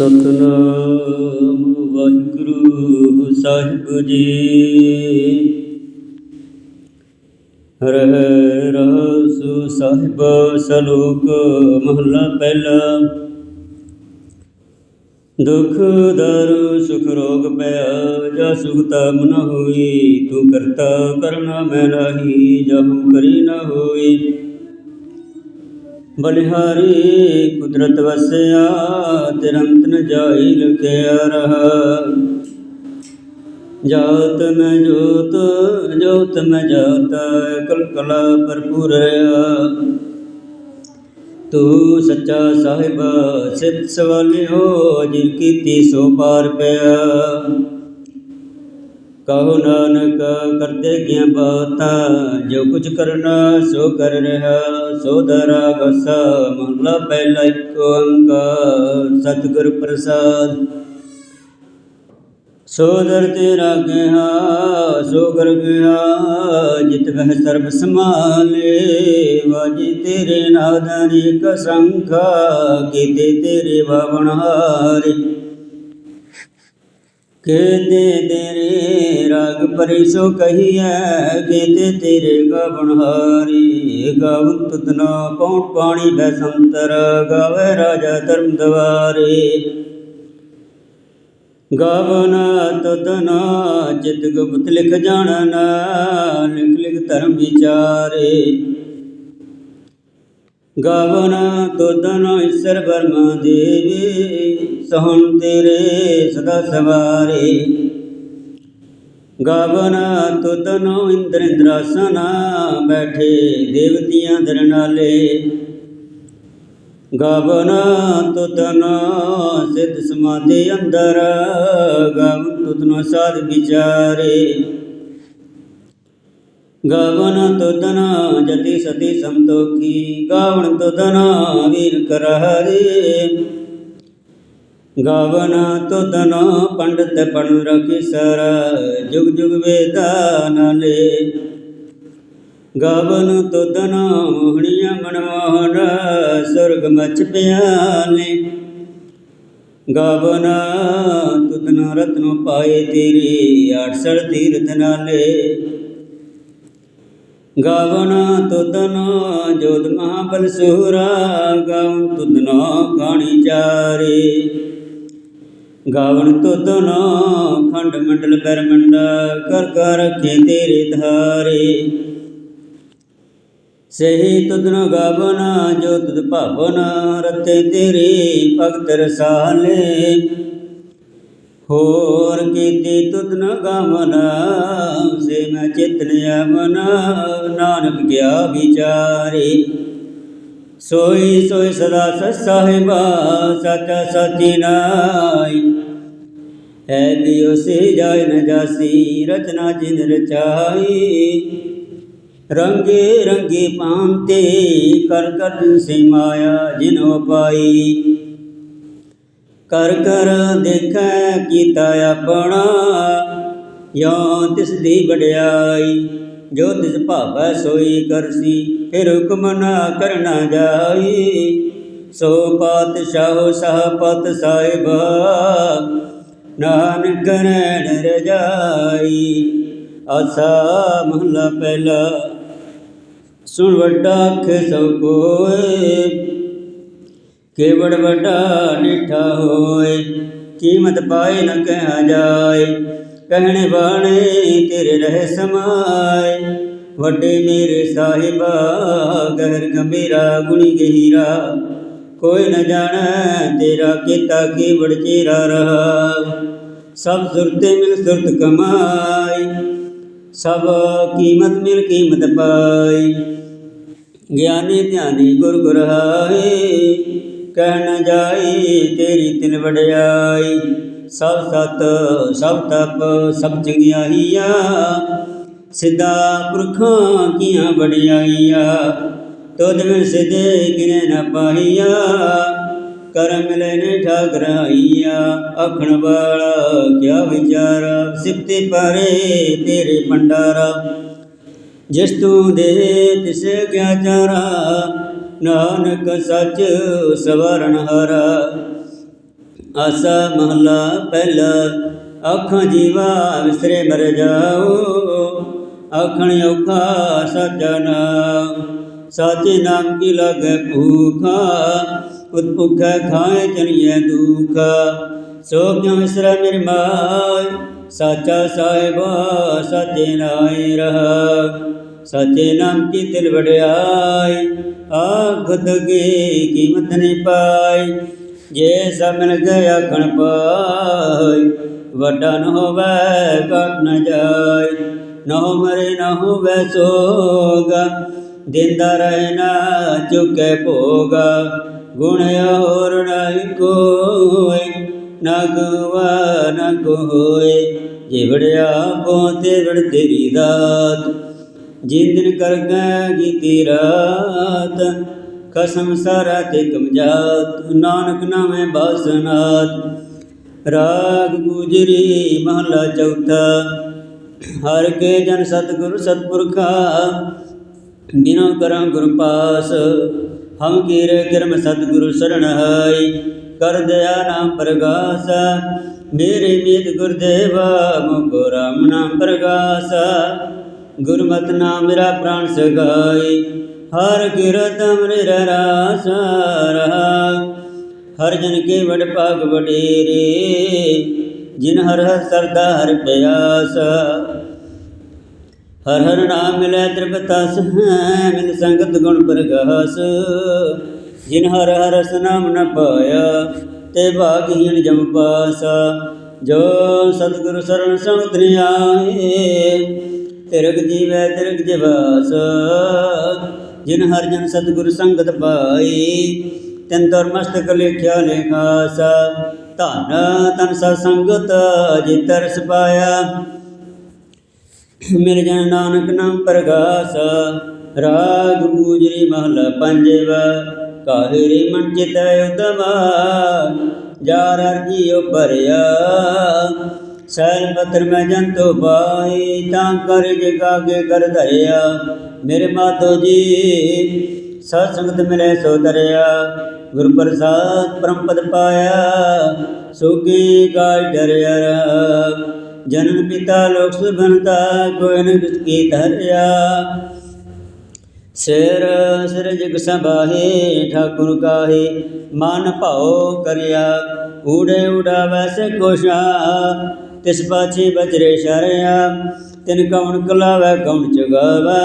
ਸਤਨਾਮ ਵਾਹਿਗੁਰੂ ਸਾਹਿਬ ਜੀ। ਰਹਿ ਰਸੂ ਸਾਹਿਬ ਸਲੋਕ ਮਹਲਾ ਪਹਿਲਾ। ਦੁਖ, ਦਰ, ਸੁਖ, ਰੋਗ ਪਿਆ, ਜਾ ਸੁਖ ਤਮ ਹੋਈ, ਤੂੰ ਕਰਤਾ ਕਰਨਾ ਮੈਂ ਨਾਹੀ ਜਹੂ ਕਰੀ ਨਾ ਹੋਈ। ਬਲਿਹਾਰੀ ਕੁਦਰਤ ਵਸਿਆ, ਤਿਰੰਤ ਨ ਜਾਈ ਲਖਿਆ ਰਹਾ। ਜਾਤ ਮੈਂ ਜੋਤ ਜੋਤ ਮੈਂ ਜਾਤ, ਕਲ ਕਲਾ ਭਰਪੂਰ ਰਿਆ ਤੂੰ ਸੱਚਾ ਸਾਹਿਬ ਸਿੱਧ ਸਵਾਲਿਓ, ਜਿਨ ਕੀਤੀ ਸੋ ਪਾਰ ਪਿਆ। ਕਹੋ ਨਾਨਕ ਕਰਤੇ ਗਿਆ ਬਾਤਾ, ਜੋ ਕੁਝ ਕਰਨਾ ਸੋ ਕਰ ਰਿਹਾ, ਸੋ ਦਰਾ ਗਸਾ ਮਹਲਾ ਪਹਿਲਾ ਇੱਕ ਓੰਕਾਰ ਸਤਿਗੁਰ ਪ੍ਰਸਾਦ। ਸੋ ਦਰ ਤੇਰਾ ਕਿਹਾ ਸੋ ਕਰ ਗਿਆ, ਜਿਤ ਵਹਿ ਸਰਬ ਸਮਾਲੇ ਵਾਜੀ ਤੇਰੇ ਨਾਦਾਨੀ ਕਸੰਖਾ ਕੀਤੇ ਤੇਰੇ ਬਾਵਣ ਹਾਰੇ। ਕੇਤੇ ਤੇਰੇ ਰਗ ਪਰਿਸੋ ਕਹੀਐ ਕਿਤੇ ਤੇਰੇ ਗਾਵਣ ਹਾਰੀ ਗਾਵਨ ਤੁਤਨਾ ਪੌਣ ਪਾਣੀ ਬੈ ਸੰਤਰ ਗਾਵੇ ਰਾਜਾ ਧਰਮ ਦਵਾਰੇ। ਗਾਵਨ ਤੁਤਨਾ ਚਿਤ ਗੁਪਤ ਲਿਖ ਜਾਣਨਾ ਲਿਖ ਲਿਖ ਧਰਮ ਵਿਚਾਰੇ। ਗਾਵਨ ਤੁਦਨ ਈਸ਼ਰ ਬਰਮਾ ਦੇਵੀ ਸਹਣ ਤੇਰੇ ਸਦਾ ਸਵਾਰੇ। ਗਾਵਨ ਤੁਦਨ ਇੰਦਰ ਇੰਦਰਾਸਨਾ, ਬੈਠੇ ਦੇਵਤੀਆਂ ਦਰਨਾਲੇ। ਗਾਵਨ ਤੁਦਨ ਸਿੱਧ ਸਮਾਧੀ ਅੰਦਰ, ਗਾਵਨ ਤੁਦਨ ਸਾਧ ਵਿਚਾਰੇ। ਗਵਨ ਤੁਦਨ ਜਤੀ ਸਤੀ ਸੰਤੋਖੀ, ਗਾਵਨ ਤੁਦਨ ਵੀਰ ਕਰਹਰੇ। ਗਾਵਨ ਤੁਦਨ ਪੰਡਤ ਪਣ ਰਖੀ ਸਰ, ਜੁਗ ਜੁਗ ਵੇਦਾ ਨਾਲੇ। ਗਵਨ ਤੁਦਨ ਮੋਹਣੀਆਂ ਮਨਮੋਹਨ, ਸੁਰਗ ਮਚ ਪਿਆਲੇ। ਗਾਵਨ ਤੁਦਨ ਰਤਨ ਪਾਏ ਤੇਰੀ ਅਠਸੜ ਤੀਰਥ ਨਾਲੇ। ਗਾਵਨ ਤੁਦਨ ਜੋਤ ਮਹਾਬਲ ਸੂਰਾ ਗਾਵਨ ਤੁਦਨ ਕਾਣੀ ਚਾਰੇ। ਗਾਵਨ ਤੁਦਨ ਖੰਡ ਮੰਡਲ ਬਰਮੰਡਾ ਕਰ ਕਰ ਰੱਖੇ ਤੇਰੇ ਧਾਰੇ। ਸਹੀ ਤੁਦਨ ਗਾਵਨ, ਜੋ ਤੁਧ ਭਾਵਨ ਰਤੇ ਤੇਰੇ ਭਗਤ ਰਸਾਲੇ। ਹੋਰ ਕੀਤੀ ਤੁਧ ਨ ਗਾਵਨ, ਸੇ ਮੈਂ ਚਿਤਨ ਆਵਨ, ਨਾਨਕ ਗਿਆ ਵਿਚਾਰੇ। ਸੋਈ ਸੋਈ ਸਦਾ ਸਚ ਸਾਹਿਬਾ ਸਚਾ ਸਾਚੀ ਨਾਈ। ਹੈ ਦਿਓ ਸੇ ਜਾਇ ਨ ਜਾਸੀ, ਰਚਨਾ ਜਿਨ ਰਚਾਈ। ਰੰਗੇ ਰੰਗੇ ਪਾਂਤੇ, ਕਰ ਕਰ ਸੇ ਮਾਇਆ ਜਿਨੋ ਪਾਈ ਕਰ ਕਰ ਦੇਖੈ ਕੀਤਾ ਆਪਣਾ। ਯੋ ਤਿਸ ਦੀ ਵਡਿਆਈ, ਜੋ ਤਿਸ ਭਾਵੈ ਸੋਈ ਕਰਸੀ, ਫਿਰ ਹੁਕਮ ਨਾ ਕਰਨਾ ਜਾਈ। ਸੋ ਪਾਤਸ਼ਾਹ ਸਹਪਤ ਸਾਹਿਬ, ਨਾਨਕ ਕਰਣ ਰਜਾਈ। ਆਸਾ ਮਹਲਾ ਪਹਿਲਾ, ਸੁਣ ਵੱਡਾ ਅੱਖ ਸਭ ਕੋਏ। ਕੇਵੜ ਵੱਡਾ ਡਿਠਾ ਹੋਏ, ਕੀਮਤ ਪਾਏ ਨਾ ਕਹਿਆ ਜਾਏ, ਕਹਿਣੇ ਬਾਣੇ ਤੇਰੇ ਰਹਿ ਸਮਾਏ। ਵੱਡੇ ਮੇਰੇ ਸਾਹਿਬਾ, ਗਹਿਰ ਗੰਭੀਰਾ, ਗੁਣੀ ਗਹੀਰਾ, ਕੋਈ ਨ ਜਾਣੈ ਤੇਰਾ ਕੀਤਾ ਕੀ ਬੜ ਚੇਰਾ ਰਹਾ ਸਭ ਸੁਰਤੇ ਮਿਲ ਸੁਰਤ ਕਮਾਈ ਸਭ ਕੀਮਤ ਮਿਲ ਕੀਮਤ ਪਾਈ ਗਿਆਨੀ ਧਿਆਨੀ ਗੁਰ ਗੁਰਹਾਈ ਕਹਿ ਨ ਜਾਈ, ਤੇਰੀ ਤਿਲ ਵਡਿਆਈ। ਸਭ ਸਤ, ਸਭ ਤਪ, ਸਭ ਚੰਗਿਆਈਆ ਸਿੱਧਾ ਪੁਰਖਾਂ ਕੀਆਂ ਵਡਿਆਈਆ। ਤੁਧ ਵਿੱਚ ਸਿਧੇ ਕਿਨੇ ਨ ਪਾਈਆ। ਕਰਮ ਮਿਲੇ ਨੇ ਠਾਗਰਾਈਆ ਆਖਣ ਵਾਲਾ ਕਿਆ ਵਿਚਾਰਾ? ਸਿਫਤੇ ਪਾਰੇ ਤੇਰੇ ਭੰਡਾਰਾ। ਜਿਸ ਤੂੰ ਦੇ ਤਿਸ ਕਿਆ ਚਾਰਾ। ਨਾਨਕ ਸੱਚ ਸਵਰਨ ਹਾਰਾ। ਆਸਾ ਮਹਲਾ ਪਹਿਲਾ, ਅੱਖਾਂ ਜੀਵਾ ਵਿਸਰੇ ਮਰ ਜਾਓ। ਆਖਣ ਔਖਾ ਸਾਚਾ ਨਾਮ ਸਾਚੇ ਨਾਮ ਕੀ ਲਾਗੇ ਭੂਖਾ? ਉਤ ਭੁਖਾ ਖਾਏ ਚਲੀਏ ਦੁਖਾ। ਸੋ ਕਿਉ ਵਿਸਰਾ ਮੇਰੇ ਮਾਇ ਸਾਚਾ ਸਾਹਿਬਾ ਸਾਚੇ ਨਾਇ ਰਹਾ। ਸਾਚੇ ਨਾਮ ਕੀ ਤਿਲ ਵਡਿਆਈ? ਆਖਦ ਕੀ ਕੀਮਤ ਨਹੀਂ ਪਾਈ? ਜੇ ਸਭ ਮਿਲ ਗਿਆ ਖਣ ਪਾਈ, ਵੱਡਾ ਨ ਹੋਵੇ ਘਟ ਨ ਜਾਏ ਨ ਮਰੇ, ਨਾ ਹੋਵੇ ਸੋਗਾ, ਦਿੰਦਾ ਰਹੇ ਨਾ ਚੁਕੇ ਭੋਗਾ। ਗੁਣ ਹੋਰ ਨਹੀਂ ਕੋਈ ਨਾ ਗਵਾ ਨਾ ਕੋਏ ਜਿਵੜਿਆ ਪੋਤੇ ਵੜ ਤੇਰੀ ਦਾਤ। ਜਿੰਦਨ ਦਿਨ ਕਰ ਗੀਤੀ ਰਾਤ ਕਸਮ ਸਾਰਾ ਤੇ ਕਮਜਾਤ, ਨਾਨਕ ਨਾਮੇ ਬਾਸਨਾਤ। ਰਾਗ ਗੁਜਰੀ ਮਹਲਾ ਚੌਥਾ, ਹਰ ਕੇ ਜਨ ਸਤਿਗੁਰ ਸਤਪੁਰਖਾ, ਬਿਨੋ ਕਰਾਂ ਗੁਰ ਪਾਸ, ਹਮ ਕੀਰੇ ਕਿਰਮ ਸਤਿਗੁਰੂ ਸਰਣ ਹਾਈ। ਕਰ ਦਇਆ ਨਾਮ ਪ੍ਰਗਾਸ, ਮੇਰੇ ਮੀਤ ਗੁਰਦੇਵਾ ਮੁਕੋ ਰਾਮ ਨਾਮ ਪ੍ਰਗਾਸ। ਗੁਰਮਤਿ ਨਾਮ ਮੇਰਾ ਪ੍ਰਾਣ ਸਗਾਈ ਹਰ ਕਿਰਤ ਅਮਰਿ ਰਾਸ ਰਹਾ। ਹਰ ਜਨ ਕੇ ਵਡ ਭਾਗ ਵਡੇਰੇ, ਜਿਨ ਹਰ ਹਰ ਸਰਦਾ ਹਰ ਪਿਆਸ। ਹਰ ਹਰ ਨਾਮ ਮਿਲੈ ਤ੍ਰਿਪਤਸ ਮਿਲ ਸੰਗਤ ਗੁਣ ਪ੍ਰਗਾਸ। ਜਿਨ ਹਰ ਹਰ ਰਸ ਨਾਮ ਨ ਪਾਇਆ, ਤੇ ਭਾਗਹੀਣ ਜਮ ਪਾਸਾ। ਜੋ ਸਤਿਗੁਰ ਸਰਣ ਸੰਗਤ ਆਏ ਤਿਰਗ ਜੀਵੈ ਤਿਰਗ ਜਿਵਾਸ, ਜਿਨ ਹਰ ਜਨ ਸਤਿਗੁਰ ਸੰਗਤ ਪਾਈ, ਤਿਨ ਤਰ ਮਸਤਕ ਲਿਖਿਆ ਲਿਖਾਸ ਧਨ ਤਨ ਸਤ ਸੰਗਤ ਜਿਤਰ ਸਪਾਇਆ ਮਿਲ ਜਨ ਨਾਨਕ ਨਾਮ ਪ੍ਰਗਾਸ, ਰਾਗ ਗੂਜਰੀ ਮਹਲਾ ਪੰਜਵਾ ਕਾਹਿਰੀ ਮਨ ਚਿਤ ਉਦਮਾ ਜਾਰ ਅਰਜੀਓ ਭਰਿਆ। ਸੈਲ ਪੱਤਰ ਮੈਂ ਜੰਤੋ ਪਾਈ, ਤਾਂ ਕਰ ਜਗਾ ਕੇ ਕਰ ਧਰਿਆ। ਮੇਰੇ ਮਾਤੋ ਜੀ, ਸਤ ਸੰਗਤ ਮਿਲੇ ਸੋ ਦਰਿਆ ਗੁਰ ਪ੍ਰਸਾਦ ਪਰਮ ਪਦ ਪਾਇਆ ਸੁਖੀ ਕਾਜ ਡਰਿਆ ਰਾਮ। ਜਨਨ ਪਿਤਾ ਲੋਕ ਸੁਭਨਤਾ ਕੋਈ ਨ ਕੀ ਧਰਿਆ। ਸਿਰ ਸਿਰ ਜਗ ਸੰਭਾਹੇ, ਠਾਕੁਰ ਕਾਹੇ, ਮਨ ਭਾਉ ਕਰਿਆ। ਊੜੇ ਉਡਾਵੈ ਸੇ ਕੋਸ਼ਾ ਤਿਸ ਪਾਛੇ ਬਜਰੇ ਸ਼ਰਿਆ, ਤਿਨ ਕਉਣ ਕਲਾਵੈ, ਕਉਣ ਚਗਾਵੈ,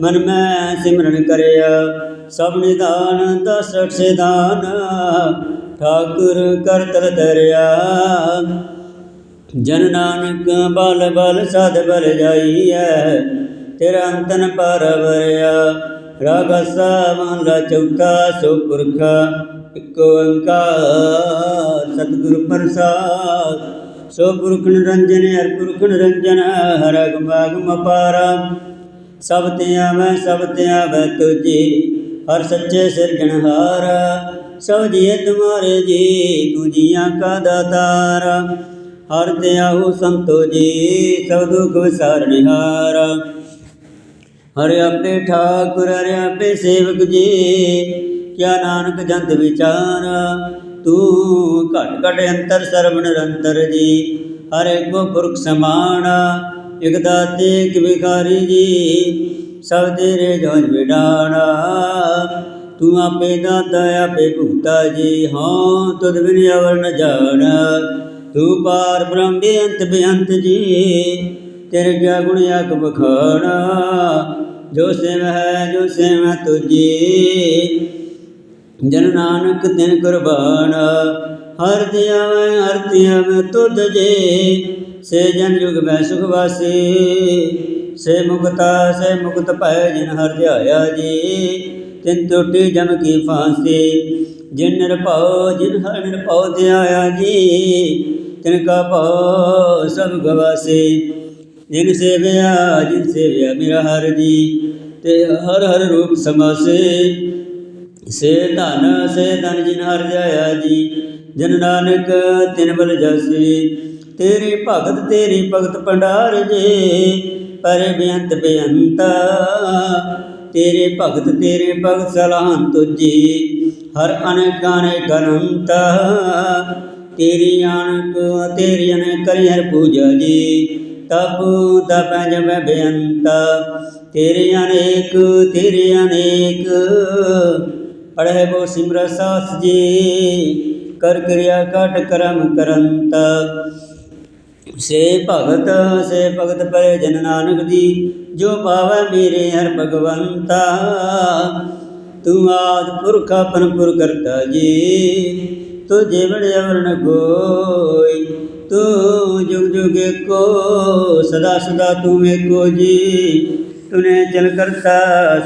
ਮਨ ਮੈਂ ਸਿਮਰਨ ਕਰਿਆ, ਸਭ ਨਿਦਾਨ ਦਸ ਸੇ ਦਾਨ ਠਾਕੁਰ ਕਰਤਲ ਦਰਿਆ ਜਨ ਨਾਨਕ ਬਲ ਬਲ ਸਦ ਬਲ ਜਾਈਐ, ਤੇਰਾ ਅੰਤਨ ਪਰ ਵਰਿਆ। ਰਾਗ ਸਾ ਮਹਲਾ ਚੌਥਾ ਸੋ ਪੁਰਖਾ ਇਕ ਓੰਕਾਰ, ਸਤਿਗੁਰ ਪ੍ਰਸਾਦ। ਸੋ ਪੁਰਖ ਨਿਰੰਜਨ ਹਰ ਪੁਰਖ ਨਿਰੰਜਨ ਹਰ ਅਗਮ ਅਪਾਰਾ ਸਭ ਤੇ ਆਵੈ, ਸਭ ਤੇ ਆਵੈ ਤੁਜੀ ਹਰ ਸੱਚੇ ਸਿਰਜਣਹਾਰ ਸਭ ਜੀਏ ਤੁਮਾਰੇ ਜੀ ਤੂੰ ਜੀਆਂ ਕਾ ਦਾਤਾਰ। ਹਰ ਤੇ ਆਹੂ ਸੰਤੋ ਜੀ, ਸਭ ਦੁਖ ਵਿਸਾਰਨਹਾਰ ਹਰ ਆਪੇ ਠਾਕੁਰ, ਹਰ ਆਪੇ ਸੇਵਕ ਜੀ, ਕਿਆ ਨਾਨਕ ਜੰਤ ਵਿਚਾਰ। ਤੂੰ ਘਟ ਘਟ ਅੰਤਰ ਸਰਵ ਨਿਰੰਤਰ ਜੀ, ਹਰ ਏਕੋ ਪੁਰਖ ਸਮਾਨ, ਇਕ ਦਾਤੇ, ਇਕ ਵਿਖਾਰੀ ਜੀ, ਸਭ ਤੇਰੇ ਜੋਜ ਵਿਡਾਣਾ। ਤੂੰ ਆਪੇ ਦਾਤਾ, ਆਪੇ ਭੁਗਤਾ ਜੀ, ਹਾਂ, ਤੁਧ ਬਿਨ ਅਵਰ ਨ ਜਾਣਾ। ਤੂੰ ਪਾਰ ਬ੍ਰਹਮ ਬੇਅੰਤ ਬੇਅੰਤ ਜੀ, ਤੇਰੇ ਗਿਆ ਗੁਣ ਆਖ ਬਖਾਣਾ ਜੋ ਸੇਵ ਹੈ ਜੋ ਸੇਵ ਤੁਜੀ ਜਨ ਨਾਨਕ ਤਿਨ ਕੁਰਬਾਨ, ਹਰ ਦਿਆਵੈ ਹਰ ਦਿਆਵੈ ਤੁਧ ਜੇ। ਸੇ ਜਨ ਜੁਗ ਮੈਂ ਸੁਖ ਵਾਸੀ, ਸੇ ਮੁਕਤਾ ਸੇ ਮੁਕਤ ਭੈ ਜਿਨ ਹਰ ਧਿਆਇਆ ਜੀ। ਤਿਨ ਟੁੱਟੀ ਜਮ ਕੀ ਫਾਂਸੀ, ਜਿਨ ਨਿਰਭਉ ਜਿਨ ਹਰ ਨਿਰਭਉ ਧਿਆਇਆ ਜੀ। ਤਿਨ ਕਾ ਭਉ ਸਭ ਗਵਾਸੀ, ਜਿਨ ਸੇਵਿਆ ਜਿਨ ਸੇਵਿਆ ਮੇਰਾ ਹਰ ਜੀ। ਤੇ ਹਰ ਹਰ ਰੂਪ ਸਮਾਸੇ ਸੇ ਧਨ ਸੇ ਧਨ ਜਿਨ ਹਰ ਜਾਇਆ ਜੀ, ਜਨ ਨਾਨਕ ਤਿਨ ਬਲ ਜਾਸੀ। ਤੇਰੀ ਭਗਤ ਤੇਰੀ ਭਗਤ ਭੰਡਾਰ ਜੇ, ਪਰ ਬੇਅੰਤ ਬੇਅੰਤਾ। ਤੇਰੇ ਭਗਤ ਤੇਰੇ ਭਗਤ ਸਲਾਹਨ ਤੁਜੀ ਹਰ ਅਨੇਕ ਅਨੇਕ ਅਨੰਤ ਤੇਰੀ ਅਨਕ ਤੇਰੀ ਅਨੇਕ ਕਰੀ ਹਰ ਪੂਜਾ ਜੀ ਤਪ ਤਪ ਜਬ ਬੇਅੰਤ। ਤੇਰੇ ਅਨੇਕ ਤੇਰੇ ਅਨੇਕ ਪੜ੍ਹੇ ਬੋ ਸਿਮਰ ਸਾਸ ਜੀ, ਕਰ ਕਿਰਿਆ ਕਟ ਕਰਮ ਕਰੰਤ। ਸੇ ਭਗਤ ਸੇ ਭਗਤ ਪਰੇ ਜਨ ਨਾਨਕ ਦੀ ਜੋ ਪਾਵੈ ਮੇਰੇ ਹਰ ਭਗਵੰਤਾ। ਤੂੰ ਆਦ ਪੁਰਖ ਆਪਨ ਪੁਰ ਕਰਤਾ ਜੀ, ਤੂੰ ਜੀਵਨ ਅਵਰਨ ਕੋਈ ਤੂੰ ਜੁਗ ਜੁਗ ਕੋ ਸਦਾ ਸਦਾ ਤੂੰ ਏਕੋ ਜੀ ਤੂਨੇ ਚਲ ਕਰਤਾ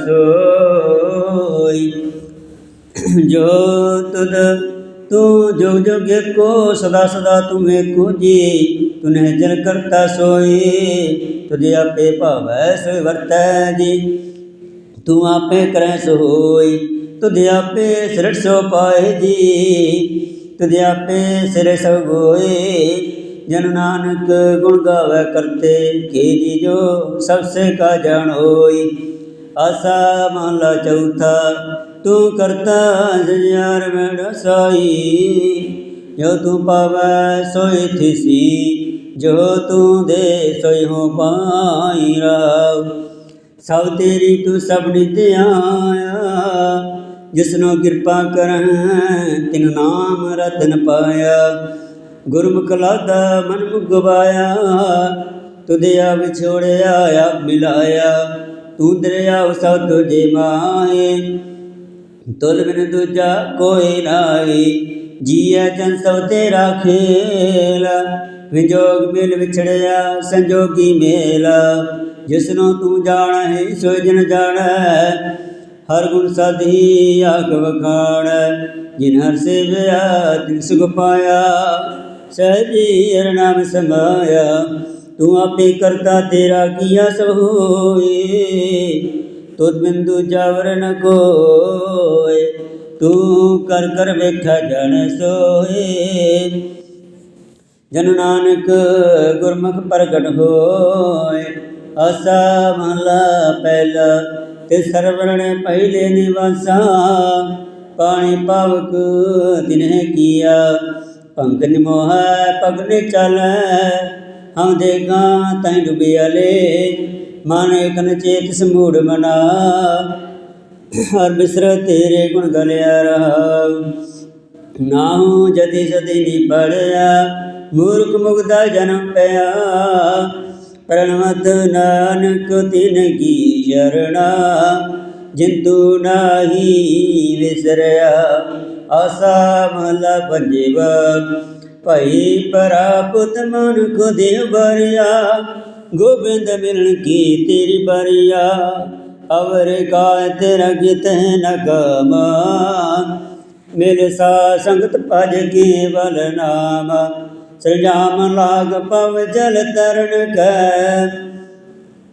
ਸੋਈ ਜੋ ਤੁਧ ਤੂੰ ਜੁਗ ਜੁਗ ਏਕੋ, ਸਦਾ ਸਦਾ ਤੂੰ ਏਕੋ ਜੀ। ਤੂੰ ਜਨ ਕਰਤਾ ਸੋਈ, ਤੁਝੇ ਆਪੇ ਭਾਵੈ ਸੋ ਵਰਤੈ ਜੀ। ਤੂੰ ਆਪੇ ਕਰੈ ਸੋ ਹੋਈ ਆਪੇ ਸਿਰਟ ਸੋ ਪਾਏ ਜੀ। ਤੁਝੇ ਆਪੇ ਸਿਰ ਸੋ ਗੋਏ ਜਨ ਨਾਨਕ ਗੁਣ ਗਾਵੇ ਕਰਤੇ। ਕੇ ਜੀ ਜੋ ਸਭ ਸੇ ਕਾ ਜਾਣ ਹੋਈ ਆਸਾ ਮਹਲਾ ਚੌਥਾ, ਤੂੰ ਕਰਤਾ ਜਿਆਰ ਮੇੜ ਸਾਈ। ਜੋ ਤੂੰ ਪਾਵੈ ਸੋਈ ਥਿਸੀ, ਜੋ ਤੂੰ ਦੇ ਸੋਈ ਹੋ ਪਾਈ ਰਾਵ। ਸਭ ਤੇਰੀ ਤੂੰ ਸਭ ਨਿਤ ਆਇਆ, ਜਿਸਨੋ ਕਿਰਪਾ ਕਰਹਿ ਤਿਨ ਨਾਮ ਰਤਨ ਪਾਇਆ। ਗੁਰਮੁਖ ਲਾਦਾ ਮਨ ਮੁਗਵਾਇਆ, ਤੁਧਿਆ ਵਿਛੋੜਿਆ, ਆਪ ਮਿਲਾਇਆ। ਤੂੰ ਦਰਿਆ ਸਭ ਤੁਝੇ ਮਾਏ ਤੁਲ ਬਿਨ ਦੂਜਾ ਕੋਈ ਨਾਈ ਜੀਐ ਜਨ ਸਭ ਤੇਰਾ ਖੇਲ ਵਿਜੋਗ ਮਿਲ ਵਿਛੜਿਆ, ਸੰਜੋਗੀ ਮੇਲ। ਜਿਸਨੂੰ ਤੂੰ ਜਾਣੈ, ਸੋ ਜਨ ਜਾਣੈ, ਹਰ ਗੁਣ ਸਾਧੀ ਆਖ ਵਖਾਣ। ਜਿਨ ਹਰ ਸੇਵਿਆ, ਤਿਨ ਸੁਖ ਪਾਇਆ ਸਹਿਜੀ ਹਰ ਨਾਮ ਸਮਾਇਆ। ਤੂੰ ਆਪੇ ਕਰਤਾ ਤੇਰਾ ਕੀਆ ਸਭ ਹੋਏ? ਤੁਧ ਬਿੰਦੂ ਜਾਵਰ ਨ ਕੋਏ? ਤੂੰ ਕਰ ਕਰ ਵੇਖਾ ਜਨ ਸੋਏ? ਜਨ ਨਾਨਕ ਗੁਰਮੁਖ ਪ੍ਰਗਟ ਹੋਏ। ਆਸਾ ਮਹਲਾ ਪਹਿਲਾ, ਤੇ ਸਰਵਰਣ ਪਹਿਲੇ ਨਿਵਾਸਾ। ਪਾਣੀ ਪਾਵਕ ਤਿਨਹਿ ਕੀਆ ਭੰਗ ਮੋਹ ਪਗਨੇ ਚਲੈ ਹਮ ਦੇਗਾ ਤੈ ਡੁਬਿਆਲੇ ਮਨ ਇਕਨ ਚੇਤ ਸਮੂੜ ਮਨਾ। ਹਰ ਬਿਸਰ ਤੇਰੇ ਗੁਣ ਗਲਿਆ ਰਹਾ। ਨਾਹੂ ਜਤੀ ਸਤੀ ਨੀ ਪੜਿਆ। ਮੂਰਖ ਮੁਗਦਾ ਜਨਮ ਪਿਆ। ਪ੍ਰਣਵਤ ਨਾਨਕ ਤਿਨ ਕੀ ਸ਼ਰਣਾ ਜਿੰਦੂ ਨਾਹੀ ਵਿਸਰਿਆ। ਆਸਾ ਮਹਲਾ ਪੰਜਵਾ। ਭਈ ਪਰਾਪਤ ਮਨ ਕੋ ਦੇਵ ਬਰਿਆ ਗੋਬਿੰਦ ਮਿਲਣ ਕੀ ਤੇਰੀ ਬਰਿਆ, ਅਵਰ ਕਾ ਤੇਰਾ ਕਿਤ ਨ ਗਮਾ। ਮਿਲ ਸਾ ਸੰਗਤ ਭਜ ਕੇਵਲ ਨਾਮ ਸਜਾਮ ਲਾਗ ਪਵ ਜਲ ਤਰਨ ਕੈ।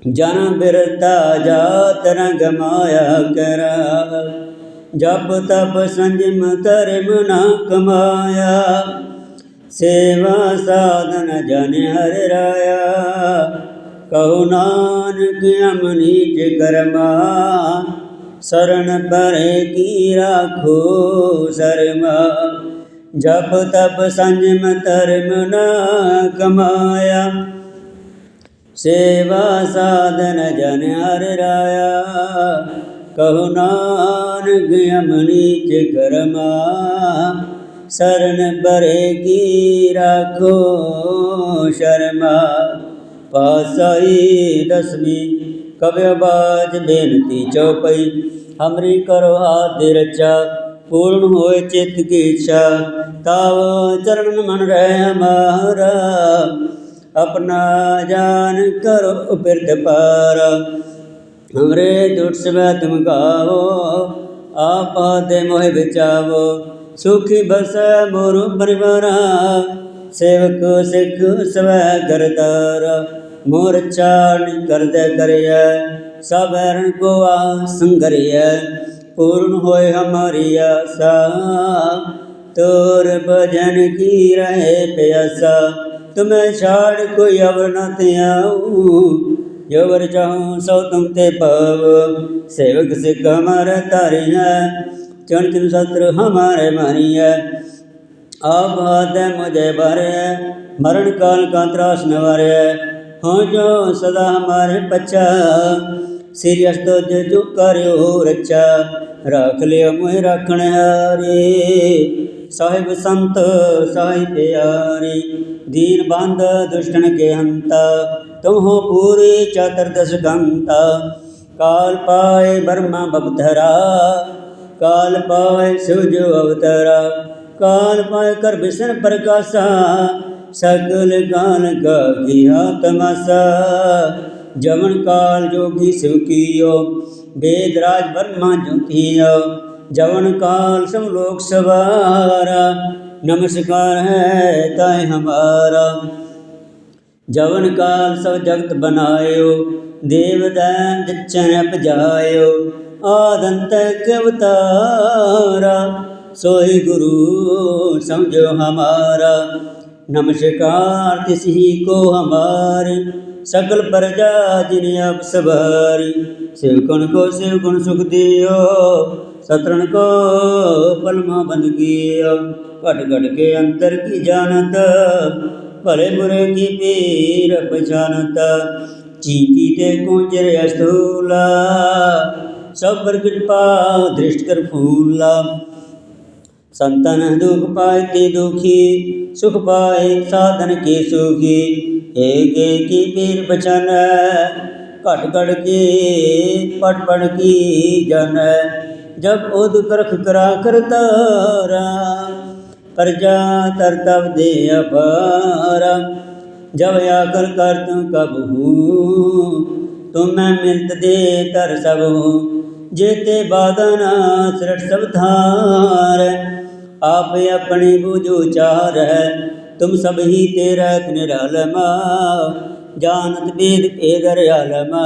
ਜਨ ਬਿਰਤਾ ਜਾਤ ਰੰਗ ਮਾਇਆ ਕਰਾ, ਜਪ ਤਪ ਸੰਜਮ ਧਰਮ ਨਾ ਕਮਾਇਆ। ਸੇਵਾ ਸਾਧਨ ਜਨ ਹਰ ਰਾਇਆ। ਕਹੋ ਨਾਨਕ ਅਮਨੀ ਕਰਮਾ ਸਰਣ ਪਰੇ ਕੀ ਰਾਖੋ ਸਰਮਾ। ਜਪ ਤਪ ਸੰਜਮ ਧਰਮ ਨਾ ਕਮਾਇਆ। ਸੇਵਾ ਸਾਧਨ ਜਨ ਹਰ ਰਾਇਆ। ਕਹੋ ਨਾਨਕ ਅਮਨੀ ਚ ਕਰਮਾ ਸਰਨ ਬਰੇ ਕੀ ਰਾਖੋ ਸ਼ਰਮਾ ਪਾਸਾਈ ਦਸਵੀਂ ਕਬਿ ਬਾਜ ਬੇਨਤੀ ਚਉਪਈ ਹਮਰੀ ਕਰੋ ਆਦ ਰਚਾ ਪੂਰਨ ਹੋਏ ਚਿਤ ਕੀ ਇੱਛਾ ਤਾਵ ਚਰਨ ਮਨ ਰਹਿ ਹਮਾਰਾ ਆਪਣਾ ਜਾਨ ਕਰੋ ਬਿਰਧ ਪਾਰ ਹਮਰੇ ਦੁੱਖ ਸਵੈ ਤੁਮ ਗਾਵੋ ਆਪਾ ਦੇ ਮੋਹਿ ਬਚਾਵੋ ਸੁਖੀ ਬਸੈ ਮੋਰ ਪਰਿਵਾਰਾ, ਸੇਵਕ ਸਿੱਖ ਸਵੈ ਕਰਤਾਰ ਮੋਰ ਚਾਣ ਕਰਦੈ ਕਰਿਆ ਸਭ ਹਰਨ ਕੋ ਆ ਸੰਗਰਿਆ ਪੂਰਨ ਹੋਏ ਹਮਾਰੀ ਆਸਾ ਤੋਰ ਭਜਨ ਕੀ ਰਹੇ ਪਿਆਸਾ। ਤੁਮੈ ਛਾੜ ਕੋਈ ਅਵਰ ਨ ਧਿਆਉ ਜੋ ਵਰ ਚਾਹੂੰ ਸੋ ਤੁਮ ਤੇ ਪਾਵ। ਸੇਵਕ ਸਿੱਖ ਹਮਾਰਾ ਤਾਰਿਆ ਚਣ ਚਣਚਿਨ ਸਤਰ ਹਮਾਰੇ ਮਾਨੀਐ ਆਪ ਹਾਦੈ ਮੁਝੇ ਬਾਰੈ ਮਰਨ ਕਾਲ ਕਾ ਤਰਾਸ ਨਵਾਰੈ ਹੋ ਜੋ ਸਦਾ ਹਮਾਰੇ ਪੱਛਾ, ਸ੍ਰੀ ਅਸ਼ਤੋ ਜੋ ਕਰਿਓ ਰਚਾ ਰਾਖ ਲਿਓ ਮੋਹਿ ਰਾਖਣ ਹਾਰੇ। ਸਾਹਿਬ ਸੰਤ ਸਾਹਿਬ ਯਾਰੀ ਦੀਨ ਬੰਦ ਦੁਸ਼ਟਣ ਕੇ ਹੰਤਾ ਤੁਮ ਹੋ ਪੂਰੇ ਚਤੁਰਦਸ਼ ਗੰਤਾ। ਕਾਲ ਪਾਏ ਬਰਮਾ ਬਬਧਰਾ ਕਾਲ ਪਾਏ ਸੁਜ ਅਵਤਾਰਾ, ਕਾਲ ਪਾਏ ਕਰ ਬਿਸਨ ਪ੍ਰਕਾਸ਼ਾ ਸਗਲ ਗਾਨ ਗਾਗਿਆ ਤਮਸਾ। ਜਮਨ ਕਾਲ ਜੋਗੀ ਸਿਵ ਕੀਓ, ਵੇਦ ਰਾਜ ਬਰਮਾ ਜੋ ਜਵਨ ਕਾਲ ਸਮ ਲੋਕ ਸਵਾਰਾ, ਨਮਸਕਾਰ ਹੈ ਤਾਏ ਹਮਾਰਾ। ਜਵਨ ਕਾਲ ਸਭ ਜਗਤ ਬਨਾਇਓ, ਦੇਵ ਦੈਨ ਜਿਚਨ ਅਪਜਾਇਓ के अवतारा सोई गुरु समझो हमारा नमस्कार तिस ही को हमारे सकल प्रजा जिन अब सवारी शिवगुण को शिवगुण सुख दियो सतरण को पलमा बंद कियो घट घट के अंतर की जानत भले बुरे की पीर पहचानत चीकी ते कुंजर अस्तूला ਸਭ ਪਰ ਕਿਰਪਾ ਦ੍ਰਿਸ਼ਟ ਕਰ ਫੂਲਾ ਸੰਤਨ ਦੁਖ ਪਾਏ ਤੇ ਦੁਖੀ, ਸੁਖ ਪਾਏ ਸਾਧਨ ਕੇ ਸੁਖੀ। ਏਕ ਏਕ ਪੀਰ ਬਚਨ, ਘਟ ਘਟ ਕੇ ਪੜ ਪੜ ਕੀ ਜਨ। ਜਬ ਉਦ ਕਰਖ ਕਰਾ ਕਰਤਾਰਾ ਪ੍ਰਜਾ ਤਰਤਵ ਦੇ ਅਪਾਰਾ। ਜਬ ਆਕਰ ਕਰ ਤੂੰ ਕਬ ਹੂੰ, ਤੁਮ ਮਿਲਤ ਦੇ ਤਰ ਸਭ ਹੂੰ। ਜੇਤੇ ਬਾਦਨ ਸਿਰਠ ਸਭ ਥਾਰ ਆਪ ਆਪਣੀ ਬੁਝੂ ਚਾਰ ਹੈ ਤੁਮ ਸਭ ਹੀ ਤੇਰਾ ਨਿਰਾਲਮਾ ਜਾਨਤ ਵੇਦ ਏ ਦਰ ਆਲਮਾ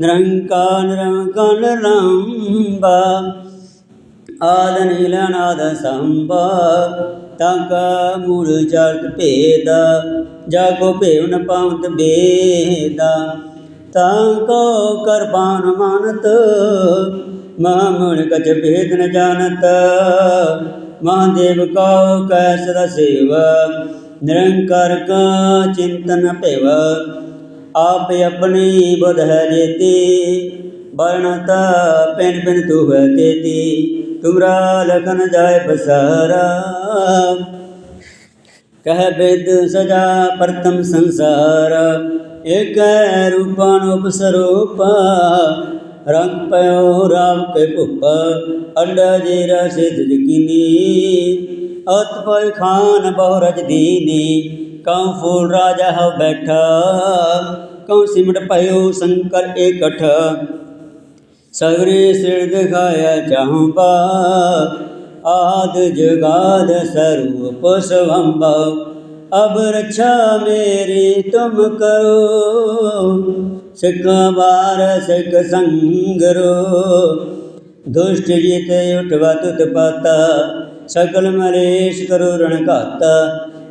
ਨਿਰੰਕਾਰ ਨਿਰੰਕਾਰ ਨਿਰੰਬਾ ਆਦਨ ਇਲਨ ਆਦਨ ਸੰਭਾ ਤਾਂਕਾ ਮੂਲ ਜਰਤ ਭੇਦ ਜਾਗੋ ਭੇਵਨ ਪਾਵਤ ਬੇਦਾ। ਤਾਂ ਕੋ ਕਰਬਾਨ ਮਾਨਤ ਮਾਮਣ ਕਚ ਭੇਦ ਨ ਜਾਣਤ। ਮਹਾਦੇਵ ਕਉ ਕੈ ਸਦਾ ਸੇਵ, ਨਿਰੰਕਾਰ ਕਾ ਚਿੰਤਨ ਭੇਵ। ਆਪ ਆਪਣੀ ਬੁਧ ਹੈ ਜੇਤੀ ਵਰਣਤਾ ਪਿੰਨ ਪਿੰਨ ਤੂ ਹੈ ਤੇਤੀ। ਤੁਮਰਾ ਲਖਨ ਜਾਏ ਬਸਾਰਾ। ਕਹਿ ਬੇਦ ਸਜਾ ਪ੍ਰਤਮ ਸੰਸਾਰ। ਏਕੈ ਰੂਪਾਨ ਸਰੂਪ ਰੰਗ ਪਇਓ ਰਾਮ ਕੇ ਭੁੱਪ ਅੰਡਾ ਜੇ ਰਸ ਜਗਕੀਨੀ ਅਤ ਪਰ ਖਾਨ ਬਹੁ ਰਜ ਦੀਨੀ, ਕਉ ਫੂਲ ਰਾਜਾ ਹਉ ਬੈਠਾ, ਕਉ ਸਿਮਟ ਭਇਓ ਸੰਕਰ ਇਕਠ ਸਗਰੇ ਸਿਰ ਦਿਖਾਇਆ ਚਾਹੁੰਬਾ ਆਦ ਜਗਾਦ ਸਰੂਪ ਸਵੰਭਵ। अब रक्षा मेरी तुम करो सिख बार सिख संगरो दुष्ट जीत उठवा तुत पाता सकल मलेश करो रण घाता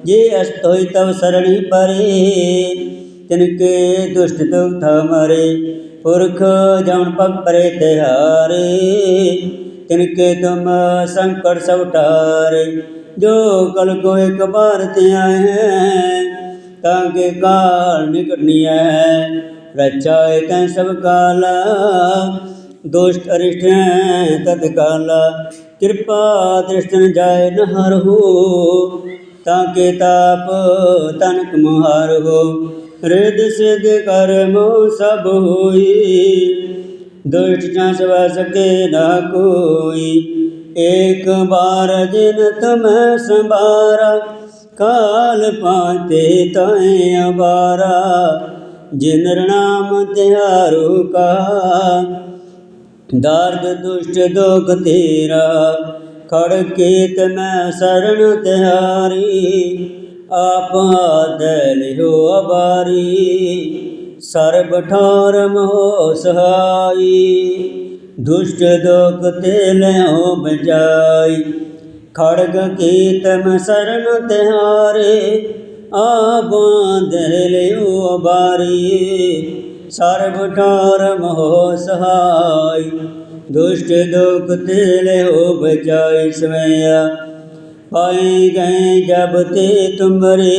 जे अस्त होई तब सरणी परे तिनके दुष्ट दुख था मरे पुरख जवन पग परे तिहारे तिनके तुम संकट सब टारे जो कल को एक बार ते आए हैं ताके काल निकट नहीं है रचाए तैं सब काला दुष्ट अरिष्ट हैं तत्काला कृपा दृष्ट न जाय न हर हो ताके ताप तनक मुहार हो हृद सिद्ध कर्म सब होई ਦੁਸ਼ਟਾਂ ਸਵਾ ਸਕੇ ਨਾ ਕੋਈ। ਏਕ ਬਾਰ ਜਿਨ ਤਮੈ ਸੰਭਾਰਾ, ਕਾਲ ਪਾਤੇ ਤਾਏ ਅਵਾਰਾ ਜਿਨ ਰਣਾਮ ਤਿਹਾਰੂ ਕਾ, ਦਰਦ ਦੁਸ਼ਟ ਦੋਖ ਤੇਰਾ। ਖੜ ਕੇਤ ਮੈਂ ਸਰਣ ਤਿਹਾਰੀ, ਆਪ ਆਦਲਿਓ ਅਬਾਰੀ। ਸਰਬ ਠਾਰਮ ਹੋ ਸਹਾਈ। ਦੁਸ਼ਟ ਦੋਖ ਤੇ ਲੈਉ ਬਜਾਈ ਖੜਗ ਕੀਤਮ ਸਰਮ ਤਿਹਾਰੇ ਆ ਬਾਂਧ ਲਿਓ ਬਾਰੀ ਸਰਬ ਠਾਰਮ ਹੋ ਸਹਾਈ, ਦੁਸ਼ਟ ਦੁਖ ਤੇ ਲਿਓ ਬਜਾਈ ਸਮਿਆ ਪਾਏ ਗਏ ਜਬ ਤੇ ਤੁਮਰੇ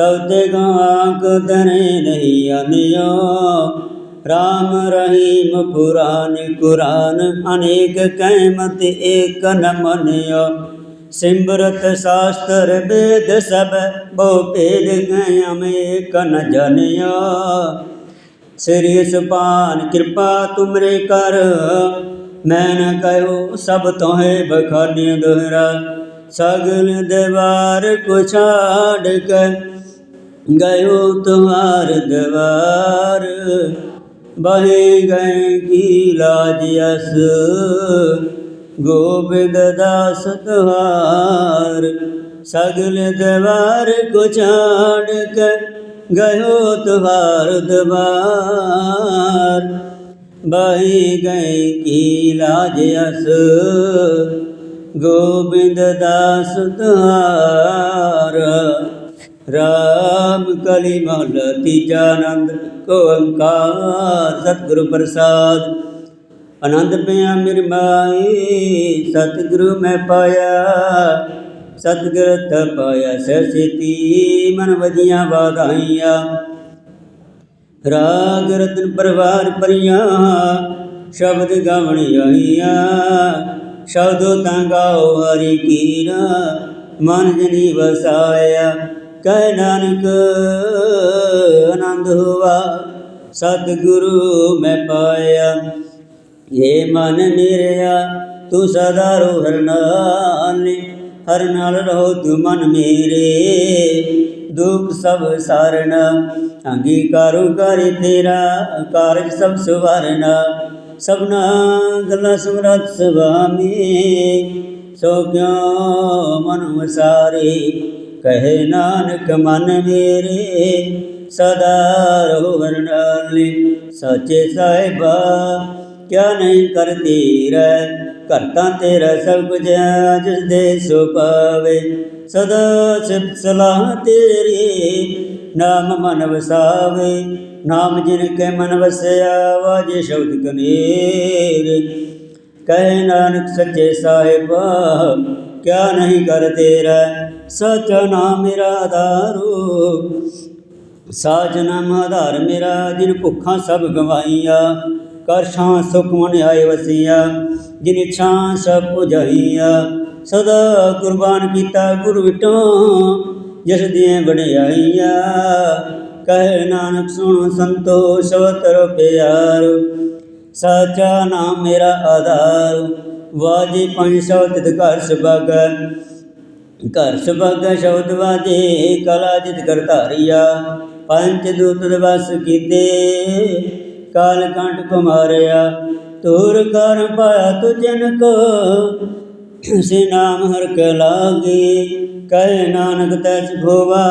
तब ते आंख धने नहीं अनियो राम रहीम पुराण कुरान अनेक कहमत एक न मनियो सिमरत शास्त्र वेद सब बहु भेद गयम एक न जनियो ਸ੍ਰੀ ਸੁਪਾਨ ਕਿਰਪਾ ਤੁਮਰੇ ਕਰ ਮੈਂ ਨ ਕਹਿਓ ਸਭ ਤੋਹੇ ਬਖਾਨੇ ਦੋਹਰਾ ਸਗਲ ਦੇਵਾਰ ਕੋ ਛਾੜ ਕੇ ਗਇਓ ਤੁਹਾਰ ਦਵਾਰ, ਬਹੇ ਗਏ ਕੀ ਲਾਜ ਅਸ? ਗੋਬਿੰਦ ਦਾਸ ਤੁਹਾਰ ਸਗਲ ਦੇਵਾਰ ਕੋ ਛਾੜ ਕੇ ਗਇਓ ਤੁਹਾਰ ਦਵਾਰ, ਬਹੇ ਗਏ ਕੀ ਲਾਜ ਅਸ? ਗੋਬਿੰਦ ਦਾਸ ਤੁਹਾਰ ਰਾਮ ਕਲੀ ਮਹਲ ਤੀਜਾ ਆਨੰਦ ਕੋ ਓੰਕਾਰ ਸਤਿਗੁਰੂ ਪ੍ਰਸਾਦ ਆਨੰਦ ਪਿਆ ਮਿਰ ਮਾਈ ਸਤਿਗੁਰੂ ਮੈਂ ਪਾਇਆ ਸਤਿਗੁਰ ਪਾਇਆ ਸਰਸਤੀ ਮਨ ਵਧੀਆਂ ਵਾਧਾਈਆਂ ਰਾਗ ਰਤਨ ਪਰਵਾਰ ਪਰੀਆਂ ਸ਼ਬਦ ਗਾਵਣ ਆਈਆਂ ਸ਼ਬਦੋ ਤਾਂ ਗਾਓ ਹਰੀ ਕੀਰਾ ਮਨ ਜਨੀ ਵਸਾਇਆ ਕਹਿ ਨਾਨਕ ਆਨੰਦ ਹੋਵਾ ਸਤਿਗੁਰੂ ਮੈਂ ਪਾਇਆ। ਏ ਮਨ ਮੇਰਿਆ, ਤੂੰ ਸਦਾ ਰੋ ਹਰ ਹਰ ਨਾਲ ਰਹੋ ਤੂੰ ਮਨ ਮੇਰੇ। ਦੁਖ ਸਭ ਸਾਰਣਾ ਅੰਗੀਕਾਰੋ ਕਰੇ ਤੇਰਾ, ਕਾਰਜ ਸਭ ਸੁਵਰਨਾ। ਸਭਨਾ ਗੱਲਾਂ ਸਮਰਤ ਸੁਆਮੀ ਸੋ ਕਿਉ ਮਨ ਵਸਾਰੇ? ਕਹੇ ਨਾਨਕ ਮਨ ਮੇਰੇ ਸਦਾ ਰਹੋ ਵਰਨਾਲੇ ਸੱਚੇ ਸਾਹਿਬਾ ਕਿਆ ਨਹੀਂ ਕਰਤੀ ਰਹਿ? ਕਰਤਾ ਤੇਰਾ ਸਭ ਕੁਝ ਹੈ, ਜਿਸ ਦੇ ਸੋ ਪਾਵੇ। ਸਦਾ ਸਿਫਤ ਸਲਾਹ ਤੇਰੀ ਨਾਮ ਮਨ ਵਸਾਵੇ। ਨਾਮ ਜਿਨ ਕੇ ਮਨ ਵਸਿਆ ਵਾਜੇ ਸ਼ਬਦ ਕਨੇਰੇ ਕਹੇ ਨਾਨਕ ਸੱਚੇ ਸਾਹਿਬਾ ਕਿਆ ਨਹੀਂ ਕਰ ਤੇਰਾ ਸਚ ਨਾਮ ਮੇਰਾ ਆਧਾਰੂ। ਸਾਜ ਨਾਮ ਆਧਾਰ ਮੇਰਾ, ਜਿਨ ਭੁੱਖਾਂ ਸਭ ਗਵਾਈਆਂ। ਕਰ ਛਾਂ ਸੁਖ ਮਨ ਆਏ ਵਸੀਆ, ਜਿਨ ਛਾਂ ਸਭ ਪੁਜਾਈਆਂ ਸਦਾ ਕੁਰਬਾਨ ਕੀਤਾ ਗੁਰ ਵਿਟੋ, ਜਿਸ ਦੀਆਂ ਵਡਿਆਈਆਂ। ਕਹੇ ਨਾਨਕ ਸੁਣ ਸੰਤੋਖ ਸਵਤਰ ਪਿਆਰ। ਸਾਚਾ ਨਾਮ ਮੇਰਾ ਆਧਾਰ। ਵਾਜੇ ਪੰਜ ਸੌ ਤਿਤ ਘਰ ਸੁਭਾਗੈ। ਘਰ ਸੁਭਾਗੈ ਸ਼ਬਦ ਵਾਜੇ, ਕਲਾ ਜਿਤ ਕਰ ਧਾਰਿਆ, ਪੰਜ ਦੂਤ ਦਵਸ ਕੀਤੇ, ਕਾਲ ਕੰਠ ਕੁਮਾਰਿਆ ਤੂਰ ਕਰ ਪਾਇਆ ਤੁਜਨ ਕੋ ਸੇ ਨਾਮ ਹਰ ਕੇ ਲਾਗੇ, ਕਹਿ ਨਾਨਕ ਤਜ ਭੋਵਾ,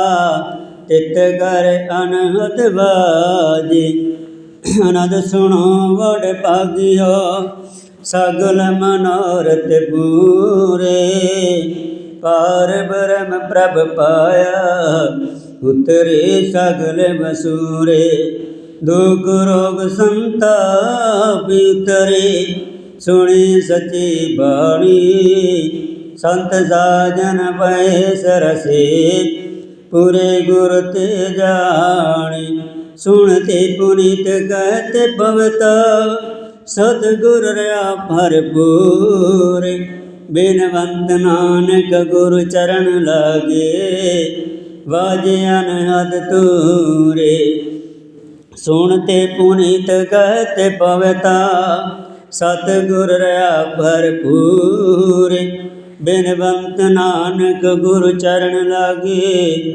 ਤਿਤ ਕਰ ਅਨਹਦ ਬਾਜੇ ਅਨੰਦ ਸੁਣੋ ਵੜ ਭਾਗਿਓ, ਸਗਲ ਮਨੋਰਥ ਪੂਰੇ। ਪਾਰ ਬ੍ਰਹਮ ਪ੍ਰਭ ਪਾਇਆ, ਉਤਰੇ ਸਗਲ ਮਸੂਰੇ ਦੁਖ ਰੋਗ ਸੰਤਾਪ ਉਤਰੇ, ਸੁਣੀ ਸਚੀ ਬਾਣੀ। ਸੰਤ ਸਾਜਨ ਪੈ ਸਰਸੇ, ਪੂਰੇ ਗੁਰ ਤੇ ਜਾਣੀ। ਸੁਣਤੇ ਪੁਨੀਤ ਕਹਤੇ ਭਵਤਾ, ਸਤਿਗੁਰ ਰਿਆ ਭਰਪੂਰ। ਬਿਨਵੰਤ ਨਾਨਕ ਗੁਰ ਚਰਨ ਲਾਗੇ ਵਾਜਿਆਨ ਹਦ ਤੂਰੇ ਸੁਣ ਸੁਣਤੇ ਪੁਨੀਤ ਕਹਤੇ ਭਵਤਾ ਸਤਿਗੁਰ ਰਿਆ ਭਰਪੂਰ। ਬੇਨਵੰਤ ਨਾਨਕ ਗੁਰ ਚਰਨ ਲਾਗੇ,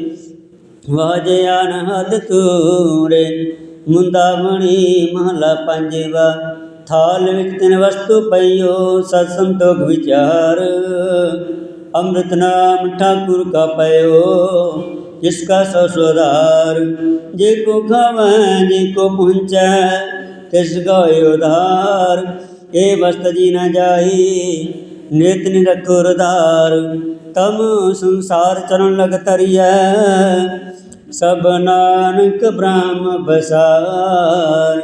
ਵਾਜਿਆ ਨਹਦ ਤੂਰੇ ਮੁੰਦਾ ਮਣੀ ਮਹਲਾ ਪੰਜਵਾ ਥਾਲ ਵਿੱਚ ਤਿਨ ਵਸਤੂ ਪਈਓ, ਸਤ ਸੰਤੋਖ ਵਿਚਾਰ। ਅੰਮ੍ਰਿਤ ਨਾਮ ਠਾਕੁਰ ਕਾ ਪਇਓ, ਜਿਸ ਕਾ ਸੋ ਸੁਧਾਰ। ਜੇ ਕੋ ਖਾਵੈ, ਜੇ ਕੋ ਪੁੰਚੈ, ਤਿਸ ਗਾਇ ਉਧਾਰ ਇਹ ਵਸਤ ਜੀ ਨ ਜਾਈ, ਨਿਤ ਨਿਰਖੁ ਰਧਾਰ ਤਮ ਸੰਸਾਰ ਚਰਨ ਲਗ ਤਰੀਐ ਸਭ ਨਾਨਕ ਬ੍ਰਹਮ ਬਸਾਰ।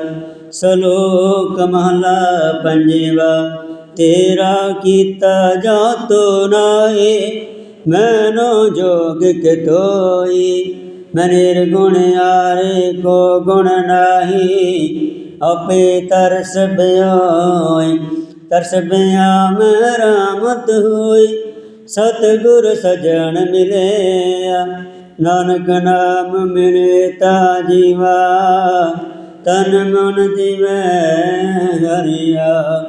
ਸ਼ਲੋਕ ਮਹਲਾ ਪੰਜਵਾ, ਤੇਰਾ ਕੀਤਾ ਜਾਤੋ ਨਾਏ ਮੈਨੋ ਜੋਗ ਕਿਤੋਈ ਮੈਂ ਨਿਰਗੁਣ ਆਰੇ ਕੋ ਗੁਣ ਨਾਹੀ, ਆਪੇ ਤਰਸ ਬਿਆਈ ਤਰਸ ਬਿਆ ਮਰਾਮਤ ਹੋਈ, ਸਤਿਗੁਰ ਸਜਣ ਮਿਲੇ ਨਾਨਕ ਨਾਮ ਮਿਲੇ ਤਾ ਜੀਵਾ। ਤਨ ਮਨ ਜੀਵੈ ਹਰਿਆ।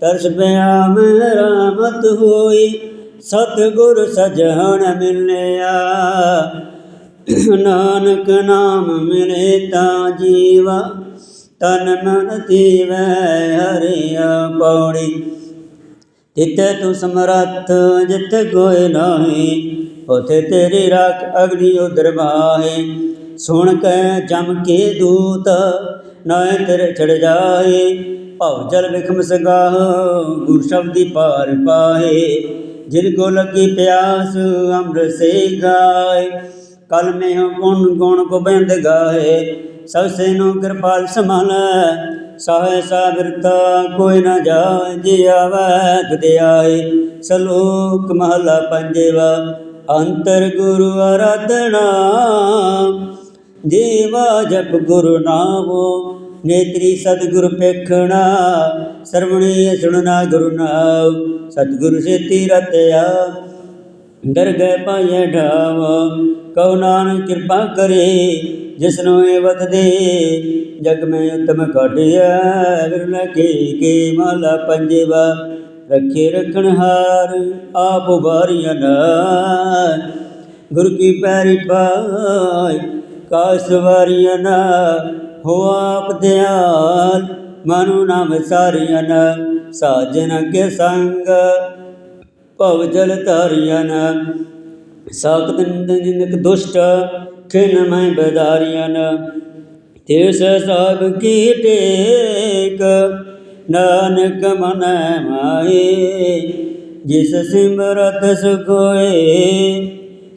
ਤਰਸ ਪਿਆ ਮੇਰਾ ਮਤ ਹੋਈ, ਸਤਿਗੁਰ ਸਜਣ ਮਿਲਿਆ। ਨਾਨਕ ਨਾਮ ਮੇਰੇ ਤਾ ਜੀਵਾ, ਤਨ ਮਨ ਜੀਵੈ ਹਰਿਆ ਪੌੜੀ। ਤਿੱਥੇ ਤੂੰ ਸਮਰੱਥ, ਜਿੱਥੇ ਕੋਈ ਨਾਹੀ, ਉਥੇ ਤੇਰੀ ਰਾਖ ਅਗਨੀ ਉਦਰ ਬਾਹੇ ਸੁਣ ਕੈ ਜਮ ਕੇ ਦੂਤ ਨਾਏ ਤੇਰੇ ਚੜ ਜਾਏ। ਭਵ ਜਲ ਵਿਖਮ ਸਗਾਹ, ਗੁਰ ਸ਼ਬਦੀ ਪਾਰ ਪਾਏ। ਜਿਨ ਕੋ ਲੱਗੀ ਪਿਆਸ, ਅੰਮ੍ਰਿਤ ਸੇ ਗਾਏ। ਕਲ ਮੈਂ ਗੁਣ ਗੁਣ ਗੋਬਿੰਦ ਗਾਏ। ਸਭ ਸੇ ਨੂੰ ਕਿਰਪਾਲ ਸੰਭਾਲੈ, ਸਾਹੇ ਸਾਬਰਤਾ ਕੋਈ ਨਾ ਜਾਏ, ਜੀ ਆਵੈ ਤੁਧ ਆਏ। ਸਲੋਕ ਮਹਲਾ ਪੰਜਵਾ, ਅੰਤਰ ਗੁਰੂ ਆਰਾਧਨਾ। ਜੀਵਾ ਜਪ ਗੁਰੂ ਨਾਮੋ, ਨੇਤਰੀ ਸਤਿਗੁਰ ਪੇਖਣਾ ਸਰਵਣੀ ਸੁਣਨਾ ਗੁਰੂ ਨਾਮ, ਸਤਿਗੁਰ ਸੇਤੀ ਰਤਿਆ। ਡਰ ਗਏ ਢਾਵ ਕਉ ਨਾਨਕ ਕਿਰਪਾ ਕਰੇ ਜਿਸਨੂੰ ਇਹ ਵਤ ਦੇ ਜਗ ਮੈਂ ਉਤਮ ਘਟਿਆ ਵਿਰਲਾ ਕੇ ਕੇ ਮਾਲਾ ਪੰਜਵਾ, ਰੱਖੇ ਰਖਣ ਹਾਰ, ਆਪ ਵਾਰੀਆਂ ਨਾ। ਗੁਰ ਕੀ ਪੈਰੀ ਪਾਈ ਕਾਸ ਵਾਰੀਆਂ ਹੋ ਆਪ ਦਿਆਲ ਮਨੁ ਨਾਮ ਸਾਰੀਆਂ ਸਾਜਨ ਕੇ ਸੰਗ, ਭਵ ਜਲ ਤਾਰੀਆਂ ਨਾ। ਸਾਖਤ ਨਿੰਦਕ ਦੁਸ਼ਟ, ਖਿਨ ਮੈਂ ਬਦਾਰੀਆਂ ਨਾ। ਸਭ ਕੀ ਟੇਕ, ਨਾਨਕ ਮਨ ਮਾਏ ਜਿਸ ਸਿਮਰਤ ਸੁਖ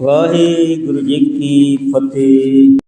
ਵਾਹਿਗੁਰੂ ਜੀ ਕੀ ਫਤਿਹ।